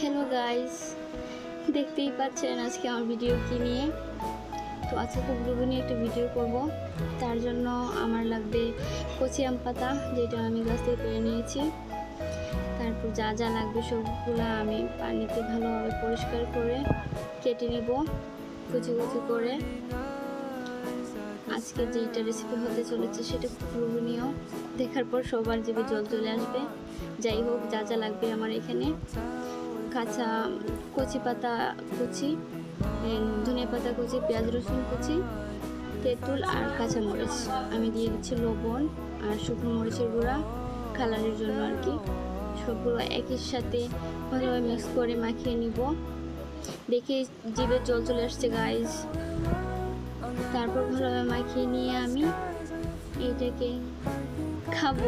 Hello guys দেখতেই পাচ্ছেন আজকে আমার ভিডিও কি নিয়ে? তো আজকে খুব রুবিনি একটা ভিডিও করব। তার জন্য আমার লাগবে কচি আম পাতা, যেটা আমি গাছ থেকে পেরে নিয়েছি। তারপর যা যা লাগবে সবগুলো আমি পানিতে ভালোভাবে পরিষ্কার করে কেটে নেব, কুচি কুচি করে। আজকে যেটা রেসিপি হতে চলেছে সেটা খুব লোভনীয়। দেখার পর সবার জিভে জল চলে আসবে। যাই হোক, যা যা লাগবে আমার এখানে। কাঁচা কচি পাতা কুচি ধনিয়া পাতা কুচি, পেঁয়াজ রসুন কুচি, তেঁতুল আর কাঁচা মরিচ। আমি দিয়ে দিচ্ছি লবণ আর শুকনো মরিচের গুঁড়া কালারের জন্য আর কি। সবগুলো একই সাথে ভালোভাবে মিক্স করে মাখিয়ে নিব। দেখে জিভে জল চলে আসছে গাইজ তারপর ভালোভাবে মাখিয়ে নিয়ে আমি এটাকে খাব।